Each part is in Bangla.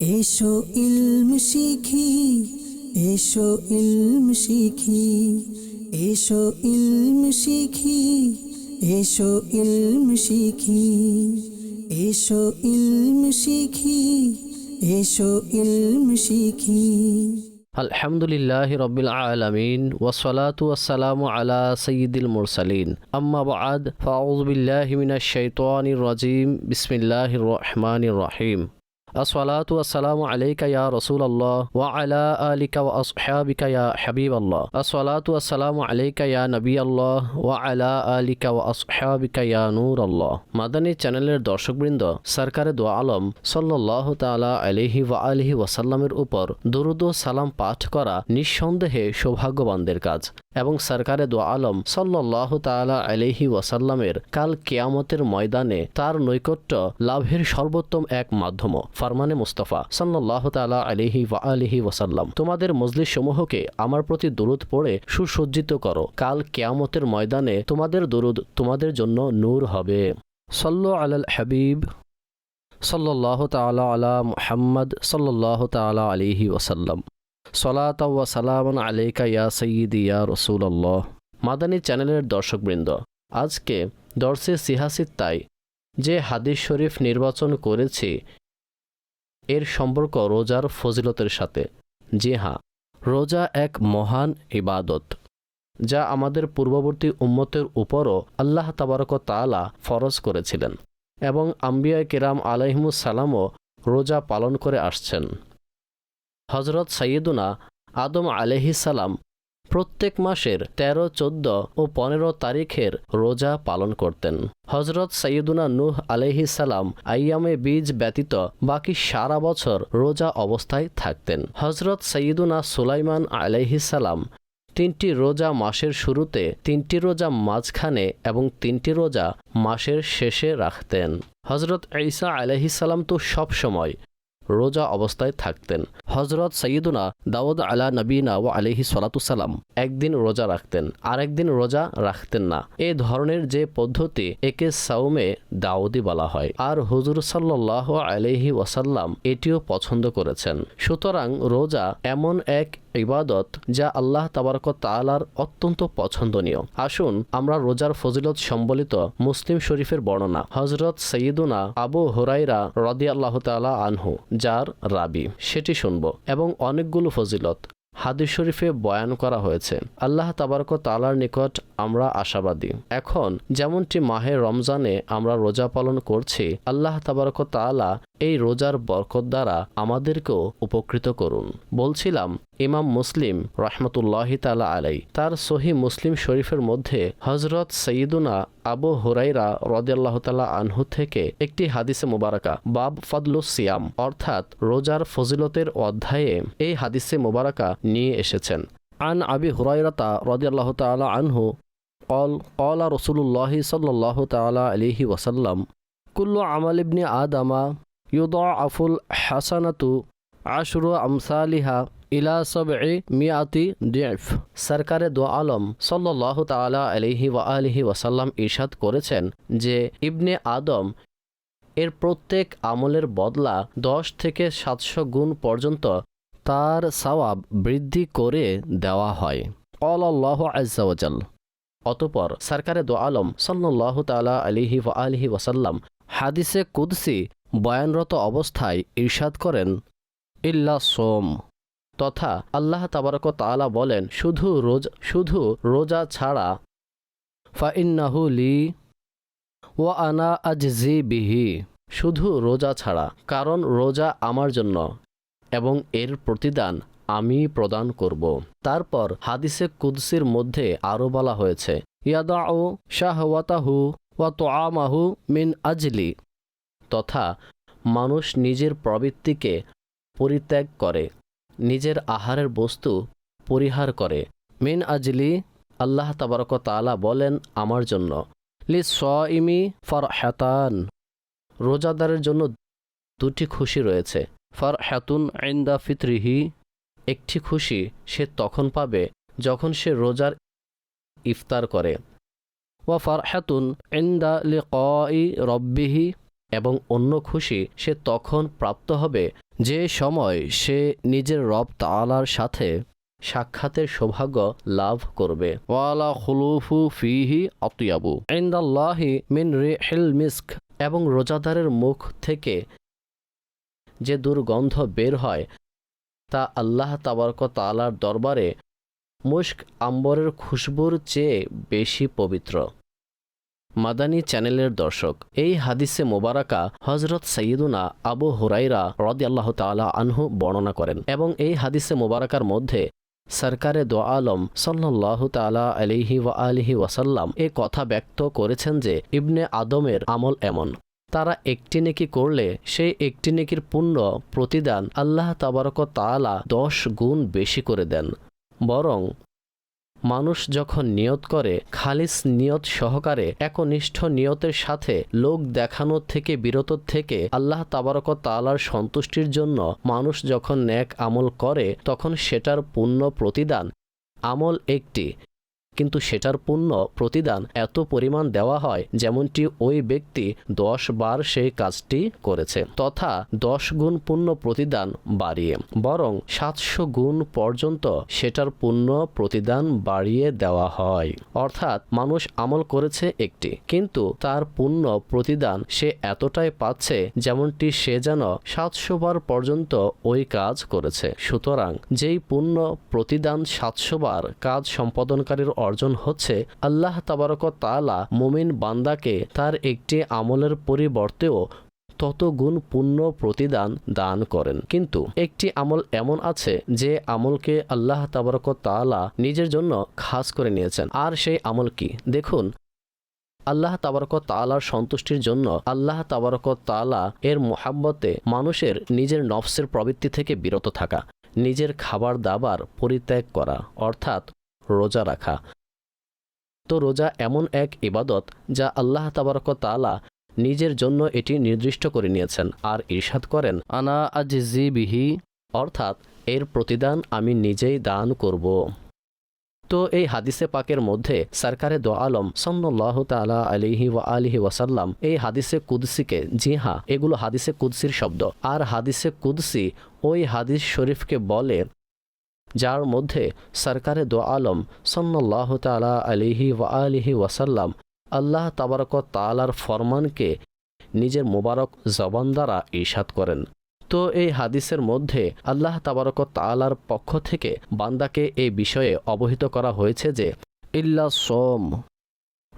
এসো ইলম শিখি, এসো ইলম শিখি, এসো ইলম শিখি, এসো ইলম শিখি, এসো ইলম শিখি, এসো ইলম শিখি। আলহামদুলিল্লাহ রবিল আলমিন ওসলাত ওয়াসালাম আলা সঈদুল মুরসালিন। আম্মা বাদ ফাউজবিল্লাহ মিনাশ শাইতানির রাজিম, বিসমিল্লাহির রহমানির রহিম। আসসালাতু ওয়াসসালামু আলাইকা ইয়া রাসূলুল্লাহ ওয়া আলা আলিকা ওয়া আসহাবিকা ইয়া হাবিবাল্লাহ আসসালাতু ওয়াসসালামু আলাইকা ইয়া নবিয়াল্লাহ ওয়া আলা আলিকা ওয়া আসহাবিকা ইয়া নূরাল্লাহ মাদানী চ্যানেলের দর্শকবৃন্দ, সরকারে দোয়া আলম, সাল্লাল্লাহু তাআলা আলাইহি ওয়া আলিহি ওয়াসাল্লামের উপর দরুদ ও সালাম পাঠ করা নিঃসন্দেহে সৌভাগ্যবানদের কাজ। এবং সরকারে দোয়া আলম সাল্লাহ তালা আলহি ওয়াসাল্লামের কাল কেয়ামতের ময়দানে তার নৈকট্য লাভের সর্বোত্তম এক মাধ্যম। ফারমানে মুস্তফা সাল্লাহ তালা আলহি ওয়া আলহি ওয়াসাল্লাম, তোমাদের মজলিস সমূহকে আমার প্রতি দরুদ পড়ে সুসজ্জিত করো। কাল কেয়ামতের ময়দানে তোমাদের দরুদ তোমাদের জন্য নূর হবে। সল্লো আলাল হাবিব সাল্লাহ তালা আলা মুহাম্মদ সাল্লাহ তালা আলিহি ওয়াসাল্লাম। সলাত ওয়া সালামান আলাইকা ইয়া সঈদি ইয়া রসুল্লাহ মাদানী চ্যানেলের দর্শকবৃন্দ, আজকে দর্শে সিহাসিত্তায় যে হাদিস শরীফ নির্বাচন করেছি, এর সম্পর্ক রোজার ফজিলতের সাথে। জি হ্যাঁ রোজা এক মহান ইবাদত, যা আমাদের পূর্ববর্তী উম্মতের উপরও আল্লাহ তাবারক তালা ফরজ করেছিলেন এবং আম্বিয়া কেরাম আলাইহিমুস সালামও রোজা পালন করে আসছেন। হজরত সৈয়দুনা আদম সালাম প্রত্যেক মাসের ১৩, চোদ্দ ও পনেরো তারিখের রোজা পালন করতেন। হজরত সৈয়দুনা নূহ সালাম আইয়ামে বীজ ব্যতীত বাকি সারা বছর রোজা অবস্থায় থাকতেন। হজরত সৈয়দুনা সুলাইমান সালাম তিনটি রোজা মাসের শুরুতে তিনটি রোজা মাঝখানে এবং তিনটি রোজা মাসের শেষে রাখতেন। হজরত ঈসা আলহিসাল্লাম তো সব সময় রোজা অবস্থায় থাকতেন। হজরত সৈয়দুনা দাউদ আলা নবীনা ও আলিহি সালাতুসাল্লাম একদিন রোজা রাখতেন, আরেকদিন রোজা রাখতেন না। এ ধরনের যে পদ্ধতি একে সাউমে দাউদি বলা হয়। আর হুজুর সাল্লাহ আলহি ওয়াসাল্লাম এটিও পছন্দ করেছেন। সুতরাং রোজা এমন এক ইবাদত যা আল্লাহ তাবারক তালার অত্যন্ত পছন্দনীয়। আসুন আমরা রোজার ফজিলত সম্বলিত মুসলিম শরীফের বর্ণনা। হজরত সৈয়দুনা আবু হুরাইরা রদি আল্লাহ তালা আনহু যার রাবি, সেটি শুনব এবং অনেকগুলো ফজিলত হাদিস শরীফে বয়ান করা হয়েছে। আল্লাহ তাবারক তালার নিকট আমরা আশাবাদী। এখন যেমনটি মাহে রমজানে আমরা রোজা পালন করছি, আল্লাহ তাবারক তালা এই রোজার বরকত দ্বারা আমাদেরকেও উপকৃত করুন। বলছিলাম ইমাম মুসলিম রহমতুল্লাহ তালা আলাই তার সহি মুসলিম শরীফের মধ্যে হজরত সঈদুনা আবু হুরাইরা রদিয়াল্লাহ তালা আনহু থেকে একটি হাদিসে মুবারকা, বাব ফাদলুস সিয়াম, অর্থাৎ রোজার ফজিলতের অধ্যায়ে এই হাদিসে মুবারকা নিয়ে এসেছেন। আন আবি হুরাইরাতা রদিয়াল্লাহ তালা আনহু কল কলা রসুল্লাহ সাল্লাহ তালা আলিহি ওয়াসাল্লাম, কুল্লু আমালিবনি আদামা ইউদ আফুল হাসানাতু আশরু আমসালিহা ইলা সব এ মিয়াতি ডিফ সরকারে দোয়া আলম সল্লাহ তালা আলহি ওয়া আলহি ওয়াসাল্লাম ইরশাদ করেছেন যে ইবনে আদম এর প্রত্যেক আমলের বদলা দশ থেকে সাতশো গুণ পর্যন্ত তার সওয়াব বৃদ্ধি করে দেওয়া হয়। অল আল্লাহ আজাল অতপর সরকারে দো আলম সাল্লাহ তালা আলিহি ওয়া আলহি ওয়াসাল্লাম হাদিসে কুদসি বয়ানরত অবস্থায় ঈর্ষাদ করেন ইল্লা সোম। তথা আল্লাহ তাবারক তালা বলেন, শুধু রোজ, শুধু রোজা ছাড়া। ফাইন্নাহু লি ও আনা আজজি বিহি। শুধু রোজা ছাড়া, কারণ রোজা আমার জন্য এবং এর প্রতিদান আমি প্রদান করব। তারপর হাদিসে কুদসির মধ্যে আরও বলা হয়েছে ইয়াদা ও শাহওয়াতাহু ওয়া তোয়ামাহু মিন আজলি। তথা মানুষ নিজের প্রবৃত্তিকে পরিত্যাগ করে, নিজের আহারের বস্তু পরিহার করে। মিন আজলি, আল্লাহ তাবারক তালা বলেন, আমার জন্য। লি স ইমি ফর হ্যাতান রোজাদারের জন্য দুটি খুশি রয়েছে। ফর হ্যাতুন আইন্দা ফিতরিহি, একটি খুশি সে তখন পাবে যখন সে রোজার ইফতার করে। ওয়া ফারহাতুন ইন্দা লি রব্বিহি, এবং অন্য খুশি সে তখন প্রাপ্ত হবে যে সময় সে নিজের রব তালার সাথে সাক্ষাতের সৌভাগ্য লাভ করবে। ওয়ালা খুলুফু ফিহি অতিয়াবু ইন্দাল্লাহি মিন রিহিল মিস্ক। এবং রোজাদারের মুখ থেকে যে দুর্গন্ধ বের হয়, তা আল্লাহ তাবারক তালার দরবারে মুস্ক আম্বরের খুশবুর চেয়ে বেশি পবিত্র। মাদানী চ্যানেলের দর্শক। এই হাদিসে মোবারকা হজরত সৈয়দুনা আবু হুরাইরা রদি আল্লাহ তালা আনহু বর্ণনা করেন এবং এই হাদিসে মোবারকার মধ্যে সরকারে দো আলম সাল্লাহ তালা আলিহি ওয়া আলিহি ওয়াসাল্লাম এ কথা ব্যক্ত করেছেন যে, ইবনে আদমের আমল এমন। তারা একটি নেকি করলে সেই একটি নেকির পুণ্য প্রতিদান আল্লাহ তাবারক তালা দশ গুণ বেশি করে দেন। বরং মানুষ যখন নিয়ত করে, খালিস নিয়ত সহকারে একনিষ্ঠ নিয়তের সাথে লোক দেখানোর থেকে বিরত থেকে আল্লাহ তাবারক তালার সন্তুষ্টির জন্য মানুষ যখন ন্যাক আমল করে, তখন সেটার পূর্ণ প্রতিদান। আমল একটি। কিন্তু সেটার পুণ্য প্রতিদান এত পরিমাণ দেওয়া হয় যেমনটি ওই ব্যক্তি দশ বার সেই কাজটি করেছে, তথা দশ গুণ পুণ্য প্রতিদান বাড়িয়ে, বরং সাতশো গুণ পর্যন্ত সেটার পুণ্য প্রতিদান বাড়িয়ে দেওয়া হয়। অর্থাৎ মানুষ আমল করেছে একটি, কিন্তু তার পুণ্য প্রতিদান সে এতটাই পাচ্ছে যেমনটি সে যেন সাতশো বার পর্যন্ত ওই কাজ করেছে। সুতরাং যেই পুণ্য প্রতিদান সাতশো বার কাজ সম্পাদনকারীর অর্জন হচ্ছে, আল্লাহ তাবারক তালা মুমিন বান্দাকে তার একটি আমলের পরিবর্তেও তত গুণ পুণ্য প্রতিদান দান করেন। কিন্তু একটি আমল এমন আছে যে আমলকে আল্লাহ তাবারক তালা নিজের জন্য খাস করে নিয়েছেন। আর সেই আমল কি? দেখুন, আল্লাহ তাবারক তালার সন্তুষ্টির জন্য আল্লাহ তাবারক তালা এর মোহাব্বতে মানুষের নিজের নফসের প্রবৃত্তি থেকে বিরত থাকা, নিজের খাবার দাবার পরিত্যাগ করা, অর্থাৎ রোজা রাখা। তো রোজা এমন এক ইবাদত যা আল্লাহ তাবারক তালা নিজের জন্য এটি নির্দিষ্ট করে নিয়েছেন আর ঈর্ষাদ করেন। আনা আজিজি বিহি, অর্থাৎ এর প্রতিদান আমি নিজেই দান করব। তো এই হাদিসে পাকের মধ্যে সরকারে দো আলম সন্ন্যাহ তালা আলিহি ওয়া আলিহি ওয়াসাল্লাম এই হাদিসে কুদসিকে, জি হ্যাঁ এগুলো হাদিসে কুদসির শব্দ। আর হাদিসে কুদসি ওই হাদিস শরীফকে বলে যার মধ্যে সরকারে দো আলম সন্ন্যাহ তালা আলিহি ওয়া আলিহি ওয়াসাল্লাম আল্লাহ তাবারক তালার ফরমানকে নিজের মোবারক জবান দ্বারা ঈশাদ করেন। তো এই হাদিসের মধ্যে আল্লাহ তাবারক তালার পক্ষ থেকে বান্দাকে এই বিষয়ে অবহিত করা হয়েছে যে, ইল্লা সোম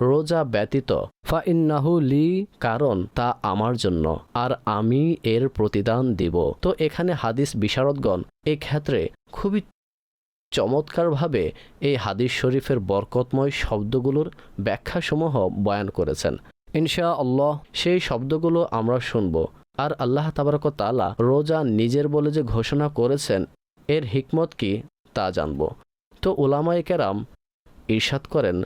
রোজা ব্যতীত, ফা ইন্নাহু লি, কারণ তা আমার জন্য, আর আমি এর প্রতিদান দিব। তো এখানে হাদিস বিশারদগণ এক্ষেত্রে খুবই চমৎকারভাবে এই হাদিস শরীফের বরকতময় শব্দগুলোর ব্যাখ্যাসমূহ বয়ান করেছেন। ইনশা আল্লাহ সেই শব্দগুলো আমরা শুনব আর আল্লাহ তাবারক তালা রোজা নিজের বলে যে ঘোষণা করেছেন, এর হিকমত কি তা জানব। তো ওলামাই কেরাম ঈর্ষাদ করেন,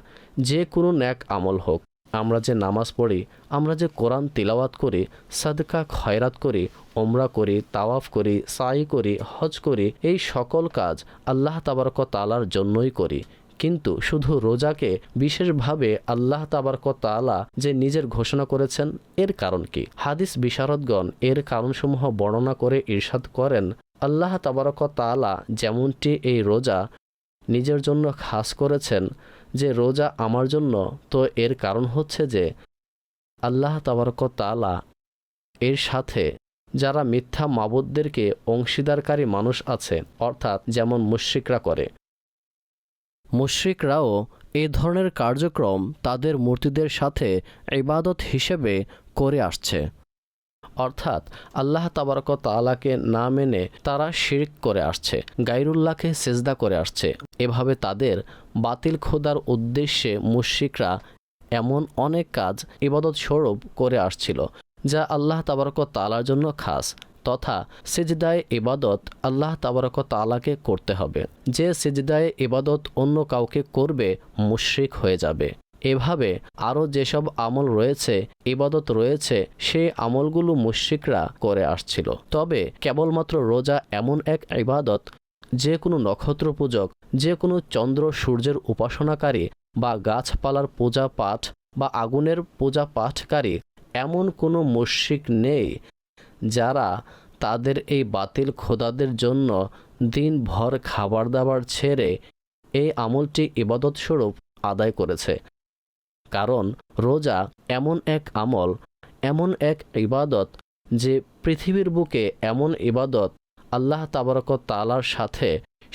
যে কোনো ন্যাক আমল হোক আমরা যে নামাজ পড়ি, আমরা যে কোরআন তিলাওয়াত করি, সাদকা খয়রাত করি ওমরা করি, তাওয়াফ করি, সাই করি, হজ করি, এই সকল কাজ আল্লাহ তাবারক তালার জন্যই করি। কিন্তু শুধু রোজাকে বিশেষভাবে আল্লাহ তাবারক তালা যে নিজের ঘোষণা করেছেন, এর কারণ কি? হাদিস বিশারদগণ এর কারণসমূহ বর্ণনা করে ঈর্ষাদ করেন, আল্লাহ তাবারক তালা যেমনটি এই রোজা নিজের জন্য খাস করেছেন যে রোজা আমার জন্য, তো এর কারণ হচ্ছে যে আল্লাহ তালা এর সাথে যারা মিথ্যা মাবুদদেরকে অংশীদারকারী মানুষ আছে, অর্থাৎ যেমন মুশ্রিকরা করে। মুশ্রিকরাও এ ধরনের কার্যক্রম তাদের মূর্তিদের সাথে ইবাদত হিসেবে করে আসছে। অর্থাৎ আল্লাহ তাবারক তালাকে না মেনে তারা শিরিক করে আসছে গাইরুল্লাহকে সেজদা করে আসছে। এভাবে তাদের বাতিল খোদার উদ্দেশ্যে মুশ্রিকরা এমন অনেক কাজ, ইবাদত স্বরূপ করে আসছিল, যা আল্লাহ তাবারক তালার জন্য খাস, তথা সেজদায় ইবাদত আল্লাহ তাবারক তালাকে করতে হবে। যে সেজদায় ইবাদত অন্য কাউকে করবে, মুশ্রিক হয়ে যাবে। এভাবে আরও যেসব আমল রয়েছে, ইবাদত রয়েছে, সেই আমলগুলো মুশ্রিকরা করে আসছিল। তবে কেবলমাত্র রোজা এমন এক ইবাদত, যে কোনো নক্ষত্র পূজক যে কোনো চন্দ্র সূর্যের উপাসনাকারী বা গাছপালার পূজা পাঠ বা আগুনের পূজা পাঠকারী এমন কোনো মুশ্রিক নেই, যারা তাদের এই বাতিল খোদাদের জন্য দিনভর খাবার দাবার ছেড়ে এই আমলটি ইবাদতস্বরূপ আদায় করেছে। কারণ রোজা এমন এক আমল, এমন এক ইবাদত যে পৃথিবীর বুকে এমন ইবাদত আল্লাহ তাবারক তালার সাথে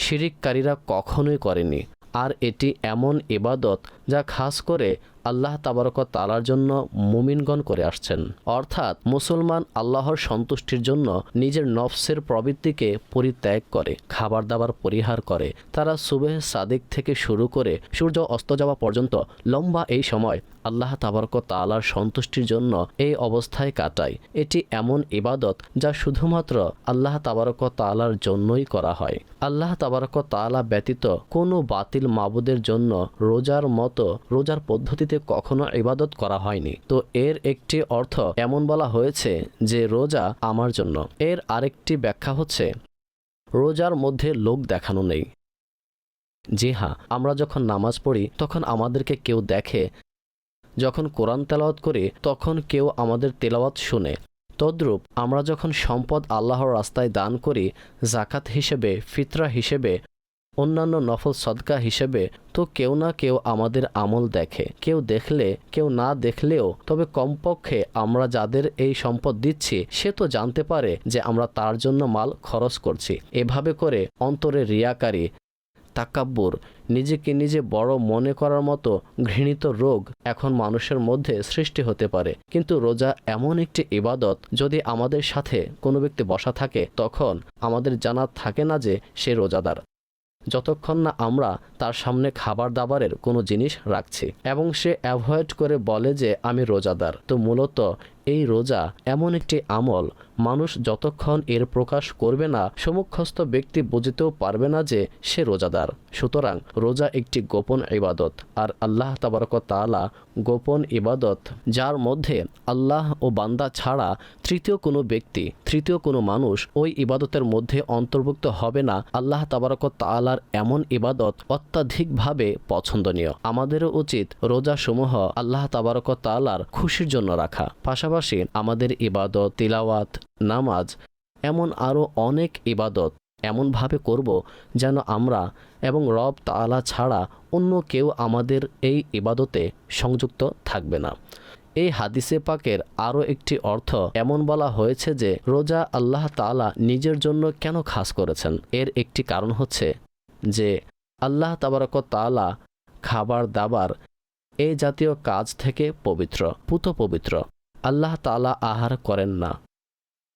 শিরিককারীরা কখনোই করেনি। আর এটি এমন ইবাদত যা খাস করে আল্লাহ তাবারক তালার জন্য মুমিনগণ করে আসছেন। অর্থাৎ মুসলমান আল্লাহর সন্তুষ্টির জন্য নিজের নফসের প্রবৃত্তিকে পরিত্যাগ করে, খাবার দাবার পরিহার করে। তারা সুবেহ সাদিক থেকে শুরু করে সূর্য অস্ত যাওয়া পর্যন্ত লম্বা এই সময় আল্লাহ তাবারক তালার সন্তুষ্টির জন্য এই অবস্থায় কাটায়। এটি এমন ইবাদত যা শুধুমাত্র আল্লাহ তাবারক তালার জন্যই করা হয়। আল্লাহ তাবারক তালা ব্যতীত কোনো বাতিল মাবুদের জন্য রোজার মতো রোজার পদ্ধতিতে কখনো ইবাদত করা হয়নি। তো এর একটি অর্থ এমন বলা হয়েছে যে রোজা আমার জন্য। এর আরেকটি ব্যাখ্যা হচ্ছে, রোজার মধ্যে লোক দেখানো নেই। জি হ্যাঁ আমরা যখন নামাজ পড়ি, তখন আমাদেরকে কেউ দেখে। যখন কোরআন তেলাওয়াত করি, তখন কেউ আমাদের তেলাওয়াত শুনে। তদ্রূপ আমরা যখন সম্পদ আল্লাহর রাস্তায় দান করি জাকাত হিসেবে, ফিতরা হিসেবে অন্যান্য নফল সদকা হিসেবে তো কেউ না কেউ আমাদের আমল দেখে। কেউ দেখলে, কেউ না দেখলেও, তবে কমপক্ষে আমরা যাদের এই সম্পদ দিচ্ছি, সে তো জানতে পারে যে আমরা তার জন্য মাল খরচ করছি। এভাবে করে অন্তরে রিয়াকারী, তাকাব্বুর, নিজেকে নিজে বড় মনে করার মতো ঘৃণিত রোগ এখন মানুষের মধ্যে সৃষ্টি হতে পারে। কিন্তু রোজা এমন একটি ইবাদত, যদি আমাদের সাথে কোনো ব্যক্তি বসা থাকে, তখন আমাদের জানা থাকে না যে সে রোজাদার। যতক্ষণ না আমরা তার সামনে খাবার দাবারের কোনো জিনিস রাখছি। এবং সে অ্যাভয়েড করে বলে যে, আমি রোজাদার। তো মূলত এই রোজা এমন একটি আমল। মানুষ যতক্ষণ এর প্রকাশ করবে না, সমুখস্থ ব্যক্তি বুঝতেও পারবে না যে সে রোজাদার। সুতরাং রোজা একটি গোপন ইবাদত। আর আল্লাহ তাবারক তাআলা গোপন ইবাদত, যার মধ্যে আল্লাহ ও বান্দা ছাড়া তৃতীয় কোনো ব্যক্তি, তৃতীয় কোনো মানুষ ওই ইবাদতের মধ্যে অন্তর্ভুক্ত হবে না। আল্লাহ তাবারক তাআলার এমন ইবাদত অত্যাধিকভাবে পছন্দনীয়। আমাদেরও উচিত রোজাসমূহ আল্লাহ তাবারক তালার খুশির জন্য রাখা। পাশাপাশি আমাদের ইবাদত, তিলাওয়াত, নামাজ, এমন আরও অনেক ইবাদত এমনভাবে করব যেন আমরা এবং রব তালা ছাড়া অন্য কেউ আমাদের এই ইবাদতে সংযুক্ত থাকবে না। এই হাদিসে পাকের আরও একটি অর্থ এমন বলা হয়েছে যে, রোজা আল্লাহ তাআলা নিজের জন্য কেন খাস করেছেন? এর একটি কারণ হচ্ছে যে, আল্লাহ তাবারক তাআলা খাবার দাবার এই জাতীয় কাজ থেকে পবিত্র পুত পবিত্র আল্লাহ তালা আহার করেন না।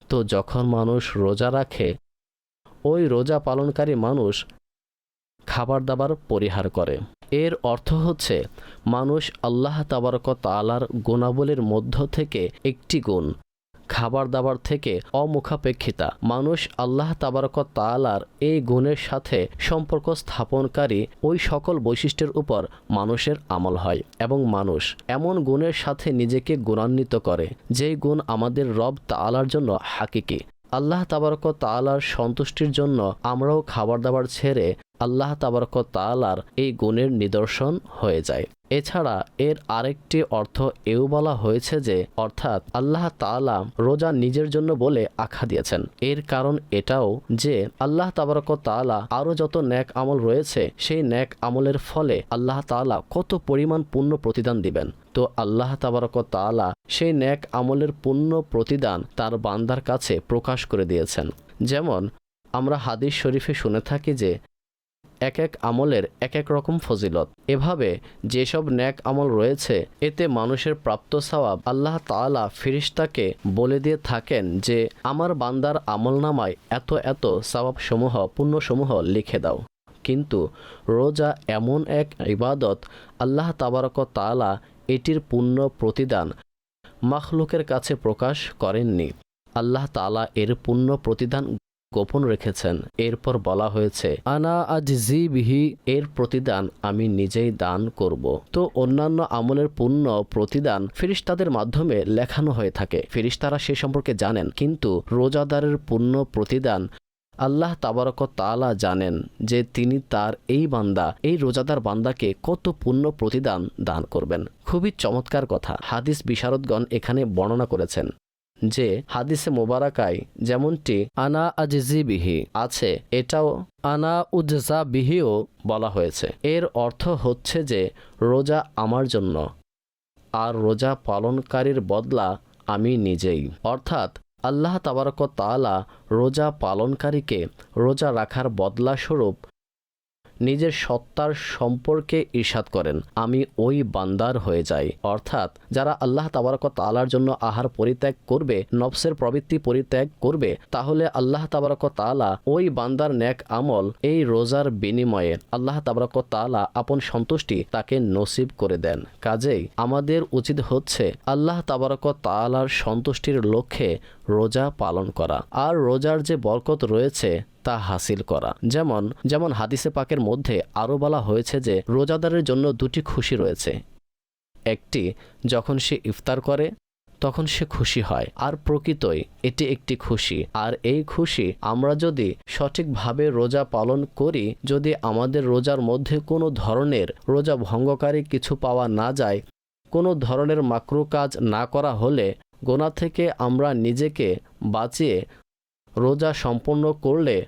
তো যখন মানুষ রোজা রাখে, ওই রোজা পালনকারী মানুষ খাবার দাবার পরিহার করে। এর অর্থ হচ্ছে, মানুষ আল্লাহ তাবারক তালার গুণাবলীর মধ্য থেকে একটি গুণ। খাবার দাবার থেকে অমুখাপেক্ষিতা। মানুষ আল্লাহ তাবারক তালার এই গুণের সাথে সম্পর্ক স্থাপনকারী ওই সকল বৈশিষ্ট্যের উপর মানুষের আমল হয় এবং মানুষ এমন গুণের সাথে নিজেকে গুণান্বিত করে, যেই গুণ আমাদের রব তালার জন্য হাকিকি। আল্লাহ তাবারক তালার সন্তুষ্টির জন্য আমরাও খাবার দাবার ছেড়ে আল্লাহ তাবারক তালার এই গুণের নিদর্শন হয়ে যায়। এছাড়া এর আরেকটি অর্থ এও বলা হয়েছে যে, অর্থাৎ আল্লাহ তাআলা রোজা নিজের জন্য বলে আখ্যা দিয়েছেন। এর কারণ এটাও যে, আল্লাহ তাবারক তাআলা আরও যত ন্যাক আমল রয়েছে, সেই ন্যাক আমলের ফলে আল্লাহ তাআলা কত পরিমাণ পুণ্য প্রতিদান দিবেন। তো আল্লাহ তাবারক তাআলা সেই ন্যাক আমলের পূর্ণ প্রতিদান তার বান্দার কাছে প্রকাশ করে দিয়েছেন। যেমন, আমরা হাদিস শরীফে শুনে থাকি যে, এক এক আমলের এক এক রকম ফজিলত। এভাবে যেসব ন্যাক আমল রয়েছে, এতে মানুষের প্রাপ্ত সওয়াব আল্লাহ তাআলা ফিরিস্তাকে বলে দিয়ে থাকেন যে, আমার বান্দার আমল নামায় এত এত সওয়াবসমূহ পুণ্যসমূহ লিখে দাও। কিন্তু রোজা এমন এক ইবাদত আল্লাহ তাবারক তাআলা এটির পুণ্য প্রতিদান মাখলুকের কাছে প্রকাশ করেননি। আল্লাহ তাআলা এর পুণ্য প্রতিদান গোপন রেখেছেন। এরপর বলা হয়েছে, আনা আজজি বিহি, এর প্রতিদান আমি নিজেই দান করব। তো অন্যান্য আমলের পূর্ণ প্রতিদান ফিরিস্তাদের মাধ্যমে লেখানো হয়ে থাকে। ফিরিস্তারা সে সম্পর্কে জানেন, কিন্তু রোজাদারের পূর্ণ প্রতিদান আল্লাহ তাবারক তাআলা জানেন যে তিনি তার এই বান্দা, এই রোজাদার বান্দাকে কত পুণ্য প্রতিদান দান করবেন। খুবই চমৎকার কথা। হাদিস বিশারদগণ এখানে বর্ণনা করেছেন যে, হাদিসে মোবারাকায় যেমনটি আনা আজিজি বিহি আছে, এটাও আনা উজজা বিহিও বলা হয়েছে। এর অর্থ হচ্ছে যে, রোজা আমার জন্য, আর রোজা পালনকারীর বদলা আমি নিজেই। অর্থাৎ আল্লাহ তাবারক তাআলা রোজা পালনকারীকে রোজা রাখার বদলা স্বরূপ নিজের সত্তার সম্পর্কে ঈর্ষাদ করেন। আমি ওই বান্দার হয়ে যাই। অর্থাৎ যারা আল্লাহ তাবারক তালার জন্য আহার পরিত্যাগ করবে, নফসের প্রবৃত্তি পরিত্যাগ করবে, তাহলে আল্লাহ তাবারক তালা ওই বান্দার ন্যাক আমল এই রোজার বিনিময়ে আল্লাহ তাবারক তালা আপন সন্তুষ্টি তাকে নসিব করে দেন। কাজেই আমাদের উচিত হচ্ছে আল্লাহ তাবারক তালার সন্তুষ্টির লক্ষ্যে রোজা পালন করা। আর রোজার যে বরকত রয়েছে, তা হাসিল করা। যেমন যেমন হাদিসে পাকের মধ্যে আরও বলা হয়েছে যে, রোজাদারের জন্য দুটি খুশি রয়েছে। একটি, যখন সে ইফতার করে, তখন সে খুশি হয়। আর প্রকৃতই এটি একটি খুশি। আর এই খুশি আমরা যদি সঠিকভাবে রোজা পালন করি, যদি আমাদের রোজার মধ্যে কোনো ধরনের রোজা ভঙ্গকারী কিছু পাওয়া না যায়, কোনো ধরনের মাকরু কাজ না করা হলে গোনা থেকে আমরা নিজেকে বাঁচিয়ে রোজা সম্পন্ন করলে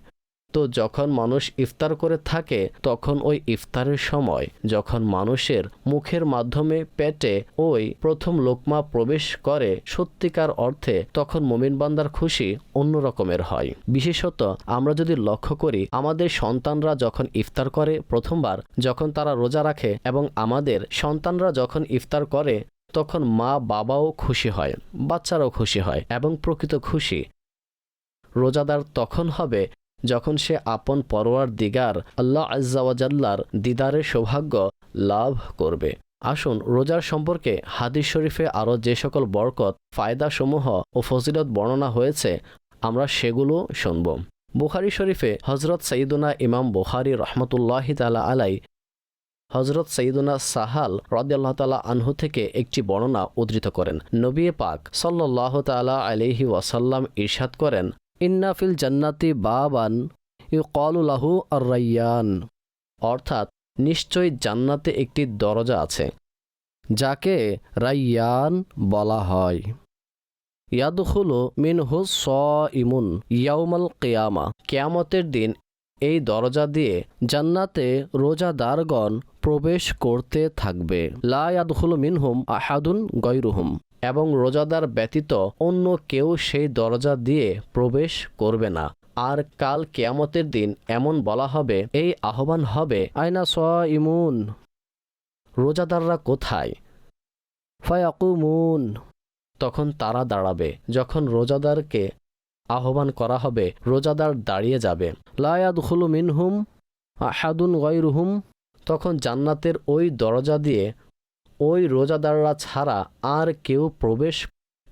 তো যখন মানুষ ইফতার করে থাকে, তখন ওই ইফতারের সময় যখন মানুষের মুখের মাধ্যমে পেটে ওই প্রথম লোকমা প্রবেশ করে সত্যিকার অর্থে, তখন মোমিন বান্দার খুশি অন্য রকমের হয়। বিশেষত আমরা যদি লক্ষ্য করি, আমাদের সন্তানরা যখন ইফতার করে প্রথমবার, যখন তারা রোজা রাখে এবং আমাদের সন্তানরা যখন ইফতার করে তখন মা বাবাও খুশি হয়, বাচ্চারাও খুশি হয় এবং প্রকৃত খুশি। রোজাদার তখন হবে যখন সে আপন পরোয়ার দিগার আল্লাহ আজ্জাওয়াজাল্লার দিদারের সৌভাগ্য লাভ করবে। আসুন, রোজার সম্পর্কে হাদিস শরীফে আরও যে সকল বরকত, ফায়দাসমূহ ও ফজিলত বর্ণনা হয়েছে, আমরা সেগুলো শুনব। বুখারি শরীফে হজরত সঈদুনা ইমাম বুখারি রহমতুল্লাহ তালা আলাই হজরত সঈদুনা সাহাল রদাল্লাহ তালা আনহু থেকে একটি বর্ণনা উদ্ধৃত করেন। নবী পাক সাল্লাহ তালা আলিহি ওয়াসাল্লাম ইরশাদ করেন ইন্নাফিল জান্নাতি বাবান ইউ কলুলাহু আর রাইয়ান অর্থাৎ, নিশ্চয়ই জান্নাতে একটি দরজা আছে, যাকে রাইয়ান বলা হয়। ইয়াদুখুলু মিনহু স ইমুন ইয়াউমাল কেয়ামা, কেয়ামতের দিন এই দরজা দিয়ে জান্নাতে রোজাদারগণ প্রবেশ করতে থাকবে। লা ইয়াদখুলু মিনহুম আহাদুন গৈরুহুম এবং রোজাদার ব্যতীত অন্য কেউ সেই দরজা দিয়ে প্রবেশ করবে না। আর কাল কেয়ামতের দিন এমন বলা হবে, এই আহ্বান হবে আয়না স ইমুন রোজাদাররা কোথায়? ফায়াকুমুন। তখন তারা দাঁড়াবে। যখন রোজাদারকে আহ্বান করা হবে, রোজাদার দাঁড়িয়ে যাবে। লায়াদ হুলু মিনহুম আহাদুন গৈরুহুম তখন জান্নাতের ওই দরজা দিয়ে ওই রোজাদাররা ছাড়া আর কেউ প্রবেশ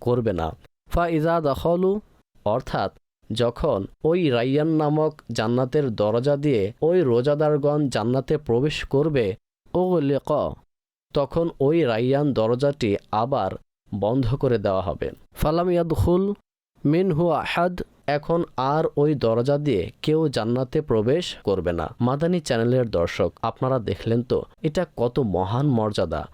করবে না। ফা ইজা দখলু, অর্থাৎ যখন ওই রাইয়ান নামক জান্নাতের দরজা দিয়ে ওই রোজাদারগণ জান্নাতে প্রবেশ করবে ও লেক তখন ওই রাইয়ান দরজাটি আবার বন্ধ করে দেওয়া হবে। ফালাম মিনহু আহাদ এখন আর ওই দরজা দিয়ে কেউ জান্নাতে প্রবেশ করবে না। মাদানী চ্যানেলের দর্শক, আপনারা দেখলেন তো, এটা কত মহান মর্যাদা।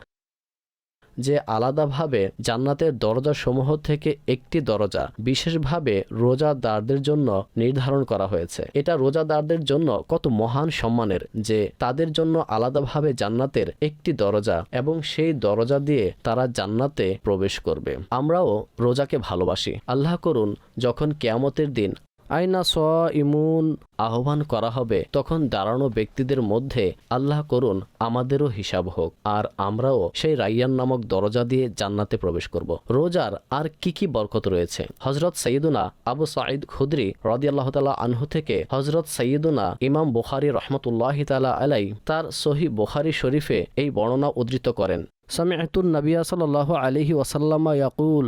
যে আলাদাভাবে জান্নাতের দরজাসমূহ থেকে একটি দরজা বিশেষভাবে রোজাদারদের জন্য নির্ধারণ করা হয়েছে। এটা রোজাদারদের জন্য কত মহান সম্মানের যে তাদের জন্য আলাদাভাবে জান্নাতের একটি দরজা এবং সেই দরজা দিয়ে তারা জান্নাতে প্রবেশ করবে। আমরাও রোজাকে ভালোবাসি। আল্লাহ করুন, যখন কেয়ামতের দিন আইনা স ইমুন আহ্বান করা হবে, তখন দাঁড়ানো ব্যক্তিদের মধ্যে আল্লাহ করুন আমাদেরও হিসাব হোক, আর আমরাও সেই রাইয়ান নামক দরজা দিয়ে জান্নাতে প্রবেশ করব। রোজার আর কি কি বরকত রয়েছে? হজরত সঈদুনা আবু সাঈদ খুদরি রদিয়াল্লাহ তালা আনহু থেকে হজরত সঈদুনা ইমাম বুখারি রহমতুল্লাহ তালা আলাই তার সহি বুখারি শরীফে এই বর্ণনা উদ্ধৃত করেন। সামিআতুন নবিয়া সাল্লাল্লাহু আলাইহি ওয়াসাল্লামা ইয়াকুল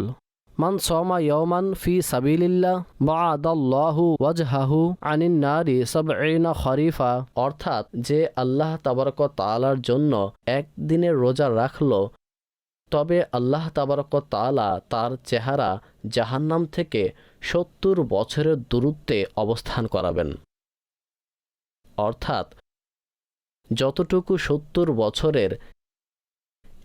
মান সমা ইয়মান ফি সাবিলিল্লাহ বাদাল্লাহু ওয়াজহাহু আনিন নারি সাবঈনা খরিফা। অর্থাৎ যে আল্লাহ তাবারক তাআলার জন্য একদিনের রোজা রাখল, তবে আল্লাহ তাবারক তাআলা তার চেহারা জাহান্নাম থেকে সত্তর বছরের দূরত্বে অবস্থান করাবেন। অর্থাৎ যতটুকু সত্তর বছরের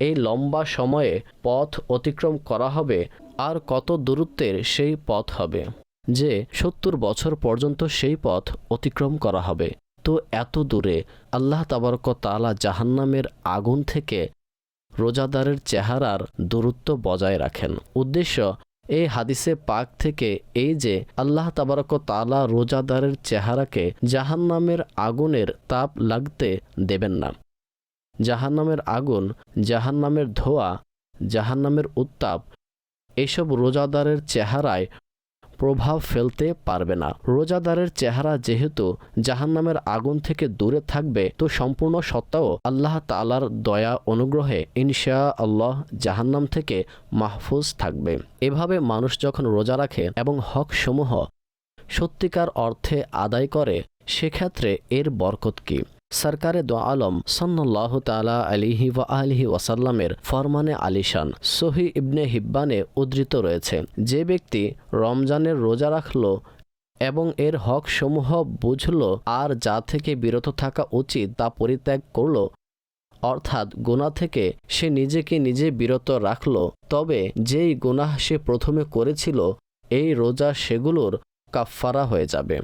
এই লম্বা সময়ে পথ অতিক্রম করা হবে আর কত দূরত্বের সেই পথ হবে যে সত্তর বছর পর্যন্ত সেই পথ অতিক্রম করা হবে। তো এত দূরে আল্লাহ তাবারক তালা জাহান্নামের আগুন থেকে রোজাদারের চেহারার দূরত্ব বজায় রাখেন। উদ্দেশ্য এই হাদিসে পাক থেকে এই যে আল্লাহ তাবারক তালা রোজাদারের চেহারাকে জাহান্নামের আগুনের তাপ লাগতে দেবেন না। জাহান্নামের আগুন, জাহান্নামের ধোয়া, জাহান্নামের উত্তাপ, এসব রোজাদারের চেহারায় প্রভাব ফেলতে পারবে না। রোজাদারের চেহারা যেহেতু জাহান্নামের আগুন থেকে দূরে থাকবে, তো সম্পূর্ণ সত্ত্বেও আল্লাহ তালার দয়া অনুগ্রহে ইনশা আল্লাহ জাহান্নাম থেকে মাহফুজ থাকবে। এভাবে মানুষ যখন রোজা রাখে এবং হক সমূহ সত্যিকার অর্থে আদায় করে, সেক্ষেত্রে এর বরকত কি? সরকারে দো আলম সন্ন্যাহ তালা আলিহি ওয়া আলিহি ওয়াসাল্লামের ফরমানে আলিশান সহি ইবনে হিব্বানে উদ্ধৃত রয়েছে। যে ব্যক্তি রমজানের রোজা রাখল এবং এর হক সমূহ বুঝল আর যা থেকে বিরত থাকা উচিত তা পরিত্যাগ করল, অর্থাৎ গুনাহ থেকে সে নিজেকে নিজে বিরত রাখল, তবে যেই গুনাহ সে প্রথমে করেছিল, এই রোজা সেগুলোর কাফফারা হয়ে যাবে।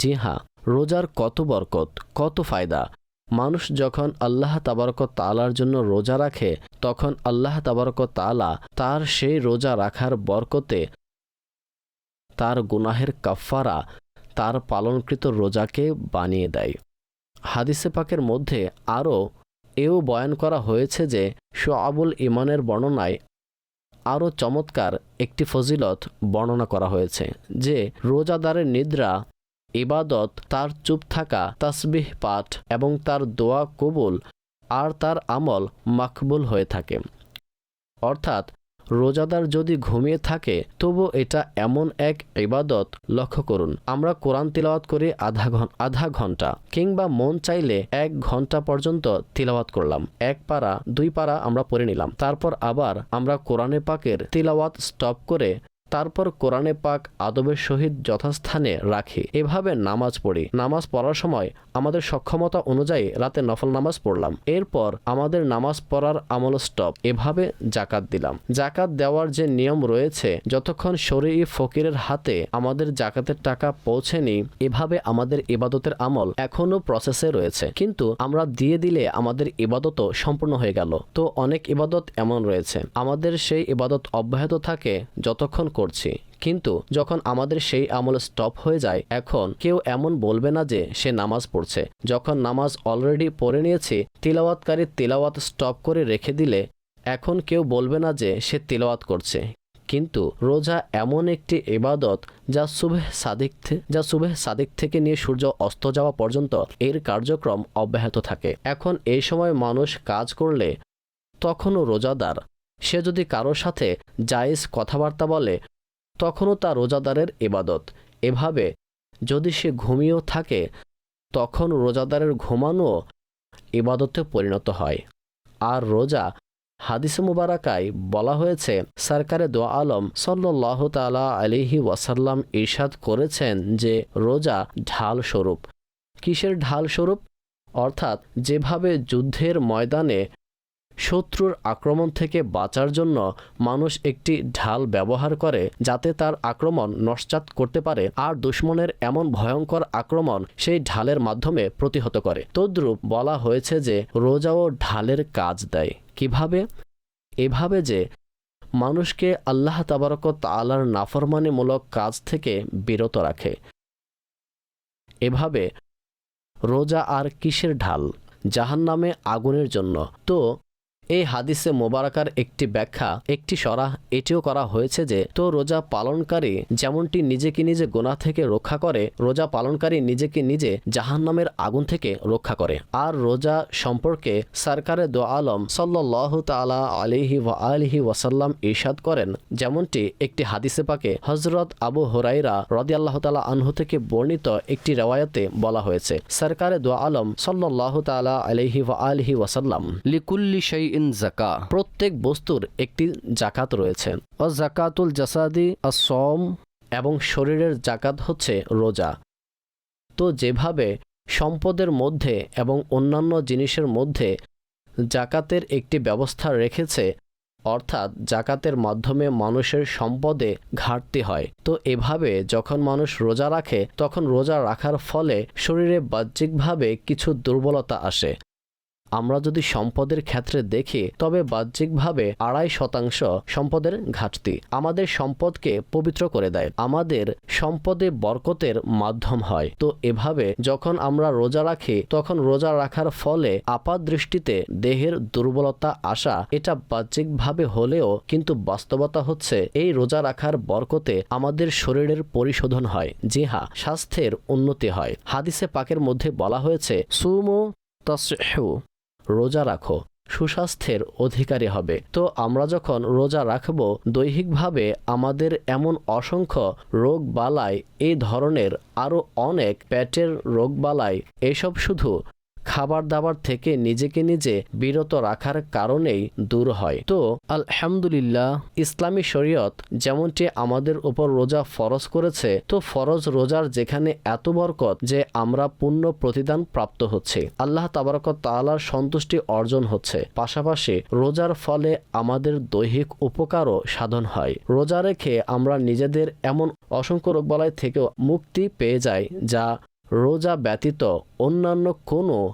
জি হ্যাঁ রোজার কত বরকত, কত ফায়দা। মানুষ যখন আল্লাহ তাবারক তালার জন্য রোজা রাখে, তখন আল্লাহ তাবারক তালা তার সেই রোজা রাখার বরকতে তার গুনাহের কাফফারা, তার পালনকৃত রোজাকে বানিয়ে দেয়। হাদিসে পাকের মধ্যে আরও এও বয়ান করা হয়েছে যে শোয়াবুল ইমানের বর্ণনায় আরও চমৎকার একটি ফজিলত বর্ণনা করা হয়েছে যে, রোজাদারের নিদ্রা ইবাদত, তার চুপ থাকা, তাসবিহ পাঠ এবং তার দোয়া কবুল আর তার আমল মাকবুল হয়ে থাকে। অর্থাৎ, রোজাদার যদি ঘুমিয়ে থাকে, তবু এটা এমন এক ইবাদত লক্ষ্য করুন। আমরা কোরআন তিলাওয়াত করি আধা আধা ঘণ্টা কিংবা মন চাইলে এক ঘণ্টা পর্যন্ত তিলাওয়াত করলাম। এক পারা, দুই পারা আমরা পড়ে নিলাম। তারপর আবার আমরা কোরআনে পাকের তিলাওয়াত স্টপ করে তারপর কোরআনে পাক আদবের সহিত যথাস্থানে রাখি। এভাবে নামাজ পড়ি। নামাজ পড়ার সময় আমাদের সক্ষমতা অনুযায়ী রাতে নফল নামাজ পড়লাম। এরপর আমাদের নামাজ পড়ার আমল স্টপ এভাবে জাকাত দিলাম। জাকাত দেওয়ার যে নিয়ম রয়েছে, যতক্ষণ শরীর ফকিরের হাতে আমাদের জাকাতের টাকা পৌঁছেনি, এভাবে আমাদের ইবাদতের আমল এখনও প্রসেসে রয়েছে। কিন্তু আমরা দিয়ে দিলে আমাদের ইবাদতও সম্পূর্ণ হয়ে গেল। তো অনেক ইবাদত এমন রয়েছে। আমাদের সেই ইবাদত অব্যাহত থাকে যতক্ষণ করছি। কিন্তু যখন আমাদের সেই আমল স্টপ হয়ে যায়, এখন কেউ এমন বলবে না যে সে নামাজ পড়ছে। যখন নামাজ অলরেডি পড়ে নিয়েছি, তিলাওয়াতকারী তিলাওয়াত স্টপ করে রেখে দিলে এখন কেউ বলবে না যে সে তিলাওয়াত করছে। কিন্তু রোজা এমন একটি এবাদত যা সুবেহ সাদিক যা সুবেহ সাদিক থেকে নিয়ে সূর্য অস্ত যাওয়া পর্যন্ত এর কার্যক্রম অব্যাহত থাকে। এখন এই সময় মানুষ কাজ করলে তখনও রোজাদার সে যদি কারোর সাথে জায়েজ কথাবার্তা বলে, তখনও তা রোজাদারের এবাদত এভাবে যদি সে ঘুমিয়েও থাকে, তখন রোজাদারের ঘুমানো ইবাদতে পরিণত হয়। আর রোজা হাদিস মুবারাকায় বলা হয়েছে, সরকারে দোয়া আলম সাল্লাহ তালা আলিহি ওয়াসাল্লাম ইরশাদ করেছেন যে রোজা ঢাল স্বরূপ কিসের ঢাল স্বরূপ অর্থাৎ যেভাবে যুদ্ধের ময়দানে শত্রুর আক্রমণ থেকে বাঁচার জন্য মানুষ একটি ঢাল ব্যবহার করে যাতে তার আক্রমণ নস্যাৎ করতে পারে আর দুশ্মনের এমন ভয়ঙ্কর আক্রমণ সেই ঢালের মাধ্যমে প্রতিহত করে। তদ্রূপ বলা হয়েছে যে রোজাও ঢালের কাজ দেয়। কীভাবে? এভাবে যে মানুষকে আল্লাহ তাবারক তালার নাফরমানিমূলক কাজ থেকে বিরত রাখে। এভাবে রোজা আর কিসের ঢাল? জাহান নামে আগুনের জন্য। তো এই হাদিসে মোবারকার একটি ব্যাখ্যা, একটি সরাহ, এটিও করা হয়েছে যে, তো রোজা পালনকারী যেমনটি নিজেকে নিজে গোনা থেকে রক্ষা করে, রোজা পালনকারী নিজেকে নিজে জাহান্নামের আগুন থেকে রক্ষা করে। আর রোজা সম্পর্কে সরকারে দো আলম সাল্লাহ তালা আলিহি ওয়া আলিহি ওয়াসাল্লাম ইরশাদ করেন, যেমনটি একটি হাদিসে পাকে হজরত আবু হরাইরা রদি আল্লাহ তালা আনহু থেকে বর্ণিত একটি রেওয়ায়তে বলা হয়েছে। সরকারে দো আলম সাল্লাহ তালা আলিহি ওয়া আলিহি ওয়াসাল্লাম, লিকুল্লি শাইইন জাকা প্রত্যেক বস্তুর একটি জাকাত রয়েছে। ও জাকাতুল জাসাদি আসম এবং শরীরের জাকাত হচ্ছে রোজা। তো যেভাবে সম্পদের মধ্যে এবং অন্যান্য জিনিসের মধ্যে জাকাতের একটি ব্যবস্থা রেখেছে, অর্থাৎ জাকাতের মাধ্যমে মানুষের সম্পদে ঘাটতি হয়। তো এভাবে যখন মানুষ রোজা রাখে, তখন রোজা রাখার ফলে শরীরে বাহ্যিকভাবে কিছু দুর্বলতা আসে। আমরা যদি সম্পদের ক্ষেত্রে দেখি, তবে বাহ্যিকভাবে আড়াই শতাংশ সম্পদের ঘাটতি আমাদের সম্পদকে পবিত্র করে দেয়। আমাদের সম্পদে বরকতের মাধ্যম হয়। তো এভাবে যখন আমরা রোজা রাখি, তখন রোজা রাখার ফলে আপাত দৃষ্টিতে দেহের দুর্বলতা আসা, এটা বাহ্যিকভাবে হলেও কিন্তু বাস্তবতা হচ্ছে, এই রোজা রাখার বরকতে আমাদের শরীরের পরিশোধন হয় জি হ্যাঁ স্বাস্থ্যের উন্নতি হয়। হাদিসে পাকের মধ্যে বলা হয়েছে, সুমো তসহু। রোজা রাখো, সুস্বাস্থ্যের অধিকারী হবে। তো আমরা যখন রোজা রাখব, দৈহিকভাবে আমাদের এমন অসংখ্য রোগ বালাই এই ধরনের আরও অনেক পেটের রোগ বালাই এসব শুধু খাবার দাবার থেকে নিজেকে নিজে বিরত রাখার কারণেই দূর হয়। তো, আলহামদুলিল্লাহ, ইসলামী শরীয়ত যেমনটি আমাদের উপর রোজা ফরজ করেছে, তো ফরজ রোজার যেখানে এত বরকত যে আমরা পূর্ণ প্রতিদান প্রাপ্ত হচ্ছে। আল্লাহ তাবারকত তাআলার সন্তুষ্টি অর্জন হচ্ছে। পাশাপাশি রোজার ফলে আমাদের দৈহিক উপকারও সাধন হয়। রোজা রেখে আমরা নিজেদের এমন অসংখ্য রোগবালাই থেকেও মুক্তি পেয়ে যাই, যা রোজা ব্যতীত অন্যান্য কোনো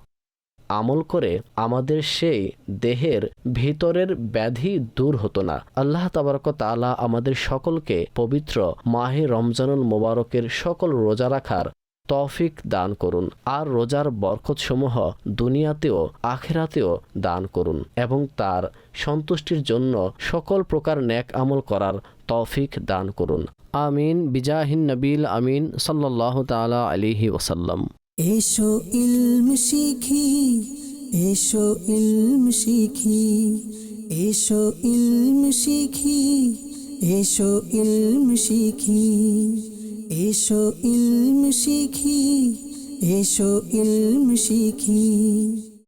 আমল করে আমাদের সেই দেহের ভিতরের ব্যাধি দূর হতো না। আল্লাহ তাবারক তাআলা আমাদের সকলকে পবিত্র মাহে রমজানুল মোবারকের সকল রোজা রাখার তৌফিক দান করুন আর রোজার বরকতসমূহ দুনিয়াতেও আখেরাতেও দান করুন এবং তার সন্তুষ্টির জন্য সকল প্রকার ন্যাক আমল করার তৌফিক দান করুন। আমিন। বিজাহিন নবীল আমিন। সাল্লাহ তাআলা আলিহি ওসাল্লাম এসো ইলম শিখি, এসো ইলম শিখি, এসো ইলম শিখি, এসো ইলম শিখি, এসো ইলম শিখি, এসো ইলম শিখি।